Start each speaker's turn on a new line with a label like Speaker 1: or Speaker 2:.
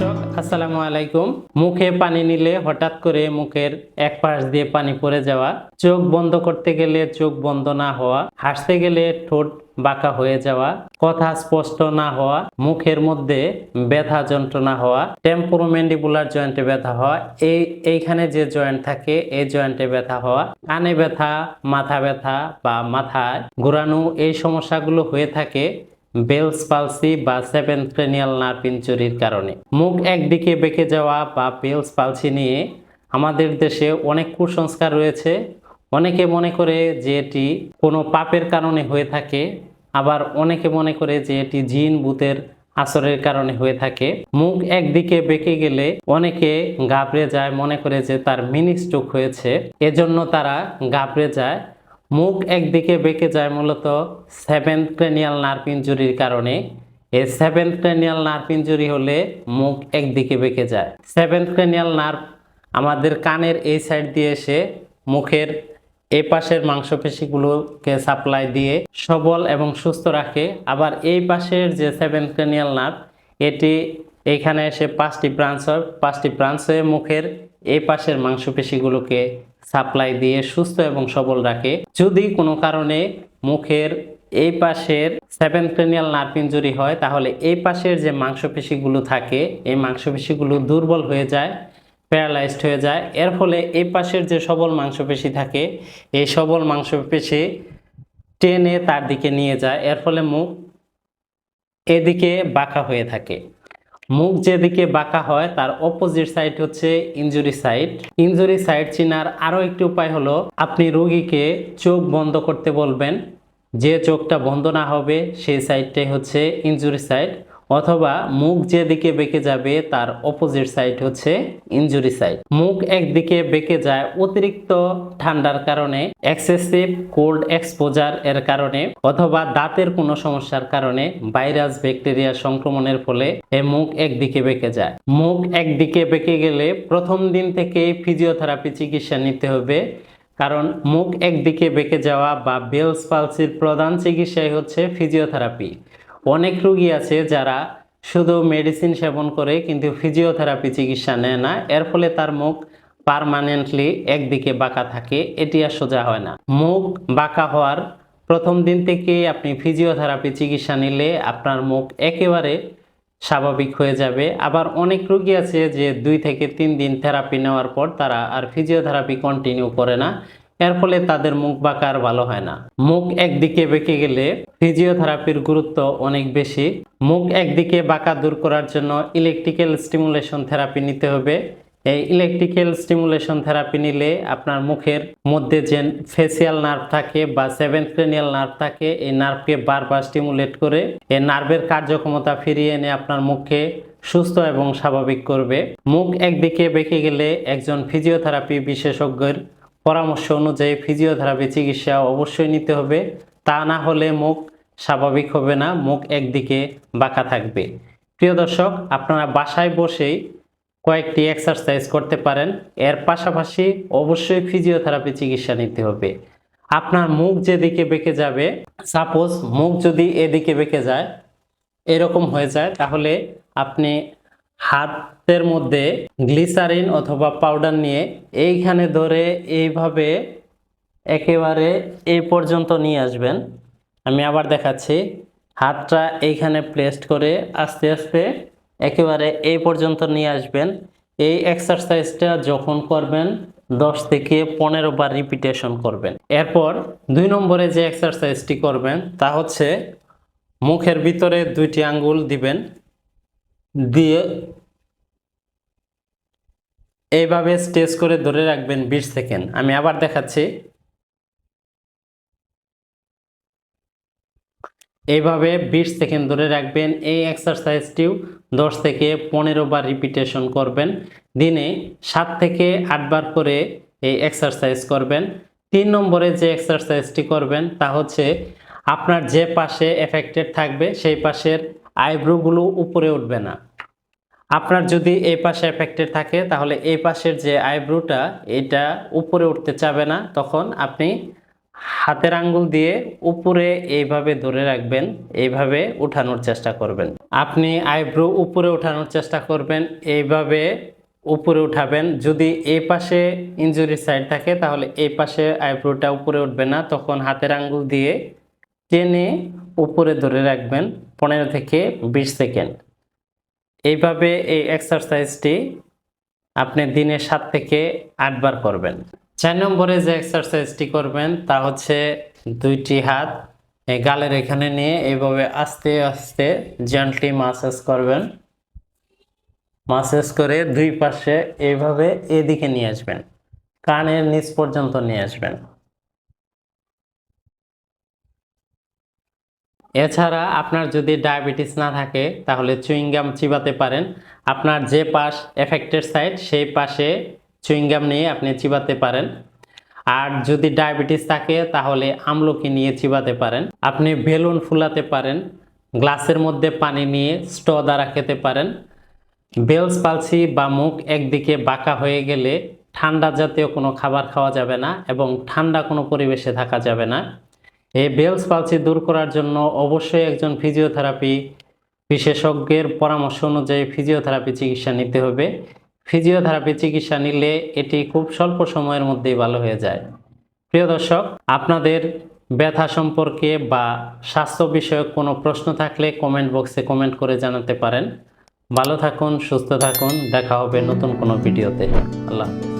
Speaker 1: দর্শক, আসসালামু আলাইকুম। মুখে পানি নিলে হঠাৎ করে মুখের এক পাশ দিয়ে পানি পড়ে যাওয়া, চোখ বন্ধ করতে গেলে চোখ বন্ধ না হওয়া, হাসতে গেলে ঠোঁট বাঁকা হয়ে যাওয়া, কথা স্পষ্ট না হওয়া, মুখের মধ্যে ব্যথা যন্ত্রণা হওয়া টেম্পোরোমেন্ডিবুলার জয়েন্টে ব্যথা হওয়া, এই এইখানে যে জয়েন্ট থাকে, এই জয়েন্টে ব্যথা হওয়া, কানে ব্যথা, মাথা ব্যথা বা মাথায় ঘোরানো এই সমস্যাগুলো হয়ে থাকে বেলস পালসি বা সেভেন ক্রেনিয়াল নার্ভ ইনজুরির কারণে। মুখ একদিকে বেঁকে যাওয়া বা বেলস পালসি নিয়ে আমাদের দেশে অনেক কুসংস্কার রয়েছে। অনেকে মনে করে যে এটি কোনো পাপের কারণে হয়ে থাকে, আবার অনেকে মনে করে যে এটি জিন ভূতের আসরের কারণে হয়ে থাকে। মুখ একদিকে বেঁকে গেলে অনেকে ঘাবড়ে যায়, মনে করে যে তার মিনি স্ট্রোক হয়েছে। এজন্য তারা ঘাবড়ে যায় মুখ একদিকে বেঁকে যায় মূলত সেভেন্থ ক্রেনিয়াল নার্ভ ইনজুরির কারণে। এই সেভেন্থ ক্রেনিয়াল নার্ভ ইনজুরি হলে মুখ একদিকে বেঁকে যায়। সেভেন্থ ক্রেনিয়াল নার্ভ আমাদের কানের এই সাইড দিয়ে এসে মুখের এই পাশের মাংসপেশিগুলোকে সাপ্লাই দিয়ে সবল এবং সুস্থ রাখে। আবার এই পাশের যে সেভেন্থ ক্রেনিয়াল নার্ভ, এটি এখানে এসে পাঁচটি ব্রাঞ্চ হয়। পাঁচটি ব্রাঞ্চ হয়ে মুখের এই পাশের মাংসপেশিগুলোকে সাপ্লাই দিয়ে সুস্থ এবং সবল রাখে। যদি কোনো কারণে মুখের এই পাশের সেভেন ক্রেনিয়াল নার্ভ ইনজুরি হয়, তাহলে এই পাশের যে মাংসপেশিগুলো থাকে, এই মাংসপেশিগুলো দুর্বল হয়ে যায়, প্যারালাইজড হয়ে যায়। এর ফলে এই পাশের যে সবল মাংসপেশি থাকে, এই সবল মাংসপেশি টেনে তার দিকে নিয়ে যায়। এর ফলে মুখ এদিকে বাঁকা হয়ে থাকে। মুখ যেদিকে বাঁকা হয়, তার অপোজিট সাইড হচ্ছে ইঞ্জুরি সাইড ইঞ্জুরি সাইড চিনার আরও একটি উপায় হলো, আপনি রোগীকে চোখ বন্ধ করতে বলবেন। যে চোখটা বন্ধ না হবে, সেই সাইডটাই হচ্ছে ইঞ্জুরি সাইড অথবা মুখ যেদিকে বেঁকে যাবে, তার অপোজিট সাইড হচ্ছে ইনজুরি সাইড মুখ একদিকে বেঁকে যায় অতিরিক্ত ঠান্ডার কারণে এক্সেসিভ কোল্ড এক্সপোজার এর কারণে, অথবা দাঁতের কোনো সমস্যার কারণে ভাইরাস ব্যাকটেরিয়া সংক্রমণের ফলে এ মুখ একদিকে বেঁকে যায়। মুখ একদিকে বেঁকে গেলে প্রথম দিন থেকে ফিজিওথেরাপি চিকিৎসা নিতে হবে, কারণ মুখ একদিকে বেঁকে যাওয়া বা বেলস পালসির প্রধান চিকিৎসাই হচ্ছে ফিজিওথেরাপি অনেক রোগী আছে যারা শুধু মেডিসিন সেবন করে কিন্তু ফিজিওথেরাপি চিকিৎসা নেয় না। এর ফলে তার মুখ পারমানেন্টলি একদিকে বাঁকা থাকে, এটি আর সোজা হয় না। মুখ বাঁকা হওয়ার প্রথম দিন থেকেই আপনি ফিজিওথেরাপি চিকিৎসা নিলে আপনার মুখ একেবারে স্বাভাবিক হয়ে যাবে। আবার অনেক রোগী আছে যে দুই থেকে তিন দিন থেরাপি নেওয়ার পর তারা আর ফিজিওথেরাপি কন্টিনিউ করে না। এর ফলে তাদের মুখ বাঁকা আর ভালো হয় না। মুখ একদিকে বেঁকে গেলে ফিজিওথেরাপির গুরুত্ব অনেক বেশি। মুখ একদিকে বাঁকা দূর করার জন্য ইলেকট্রিক্যাল স্টিমুলেশন থেরাপি নিতে হবে। এই ইলেকট্রিক্যাল স্টিমুলেশন থেরাপি নিলে আপনার মুখের মধ্যে যে ফেসিয়াল নার্ভ থাকে বা সেভেন্থ ক্রেনিয়াল নার্ভ থাকে, এই নার্ভকে বারবার স্টিমুলেট করে এই নার্ভের কার্যক্ষমতা ফিরিয়ে এনে আপনার মুখকে সুস্থ এবং স্বাভাবিক করবে। মুখ একদিকে বেঁকে গেলে একজন ফিজিওথেরাপি বিশেষজ্ঞের পরামর্শ অনুযায়ী ফিজিওথেরাপি চিকিৎসা অবশ্যই নিতে হবে। তা না হলে মুখ স্বাভাবিক হবে না, মুখ একদিকে বাঁকা থাকবে। প্রিয় দর্শক, আপনারা বাসায় বসেই কয়েকটি এক্সারসাইজ করতে পারেন। এর পাশাপাশি অবশ্যই ফিজিওথেরাপি চিকিৎসা নিতে হবে। আপনার মুখ যেদিকে বেঁকে যাবে সাপোজ মুখ যদি এদিকে বেঁকে যায়, এরকম হয়ে যায়, তাহলে আপনি হাতের মধ্যে গ্লিসারিন অথবা পাউডার নিয়ে এইখানে ধরে এইভাবে একেবারে এই পর্যন্ত নিয়ে আসবেন। আমি আবার দেখাচ্ছি, হাতটা এইখানে প্লেসড করে আস্তে আস্তে একেবারে এই পর্যন্ত নিয়ে আসবেন। এই এক্সারসাইজটা যখন করবেন, দশ থেকে পনেরো বার রিপিটেশন করবেন। এরপর দুই নম্বরে যে এক্সারসাইজটি করবেন, তা হচ্ছে মুখের ভিতরে দুইটি আঙ্গুল দিবেন, দিয়ে এইভাবে স্টেজ করে ধরে রাখবেন বিশ সেকেন্ড। আমি আবার দেখাচ্ছি। এইভাবে বিশ সেকেন্ড ধরে রাখবেন। এই এক্সারসাইজটিও দশ থেকে পনেরো বার রিপিটেশন করবেন। দিনে সাত থেকে আটবার করে এই এক্সারসাইজ করবেন। তিন নম্বরে যে এক্সারসাইজটি করবেন তা হচ্ছে আপনার যে পাশে এফেক্টেড থাকবে সেই পাশের আইব্রোগুলো উপরে উঠবে না। আপনার যদি এই পাশে এফেক্টেড থাকে, তাহলে এই পাশের যে আইব্রোটা এটা উপরে উঠতে চাবে না। তখন আপনি হাতের আঙ্গুল দিয়ে উপরে এইভাবে ধরে রাখবেন, এইভাবে উঠানোর চেষ্টা করবেন। আপনি আইব্রো উপরে উঠানোর চেষ্টা করবেন, এইভাবে উপরে উঠাবেন। যদি এই পাশে ইঞ্জুরি সাইড থাকে, তাহলে এই পাশে আইব্রোটা উপরে উঠবে না। তখন হাতের আঙ্গুল দিয়ে টেনে উপরে ধরে রাখবেন পনেরো থেকে বিশ সেকেন্ড। এইভাবে এই এক্সারসাইজটি আপনি দিনে সাত থেকে আটবার করবেন। চার নম্বরে যে এক্সারসাইজটি করবেন, তা হচ্ছে দুইটি হাত গালের এখানে নিয়ে এইভাবে আস্তে আস্তে জেন্টলি মাসাজ করবেন। মাসাজ করে দুই পাশে এইভাবে এদিকে নিয়ে আসবেন, কানের নিচ পর্যন্ত নিয়ে আসবেন। এছাড়া আপনার যদি ডায়াবেটিস না থাকে, তাহলে চুইংগাম চিবাতে পারেন। আপনার যে পাশ এফেক্টেড সাইড সেই পাশে চুইংগাম নিয়ে আপনি চিবাতে পারেন। আর যদি ডায়াবেটিস থাকে, তাহলে আমলকি নিয়ে চিবাতে পারেন। আপনি বেলুন ফুলাতে পারেন, গ্লাসের মধ্যে পানি নিয়ে স্ট দ্বারা খেতে পারেন। বেলস, পালসি বা মুখ একদিকে বাঁকা হয়ে গেলে ঠান্ডা জাতীয় কোনো খাবার খাওয়া যাবে না এবং ঠান্ডা কোনো পরিবেশে থাকা যাবে না। এই বেলস পালসি দূর করার জন্য অবশ্যই একজন ফিজিওথেরাপি বিশেষজ্ঞের পরামর্শ অনুযায়ী ফিজিওথেরাপি চিকিৎসা নিতে হবে। ফিজিওথেরাপি চিকিৎসা নিলে এটি খুব স্বল্প সময়ের মধ্যেই ভালো হয়ে যায়। প্রিয় দর্শক, আপনাদের ব্যথা সম্পর্কে বা স্বাস্থ্য বিষয়ক কোনো প্রশ্ন থাকলে কমেন্ট বক্সে কমেন্ট করে জানাতে পারেন। ভালো থাকুন, সুস্থ থাকুন, দেখা হবে নতুন কোনো ভিডিওতে আল্লাহ হাফেজ।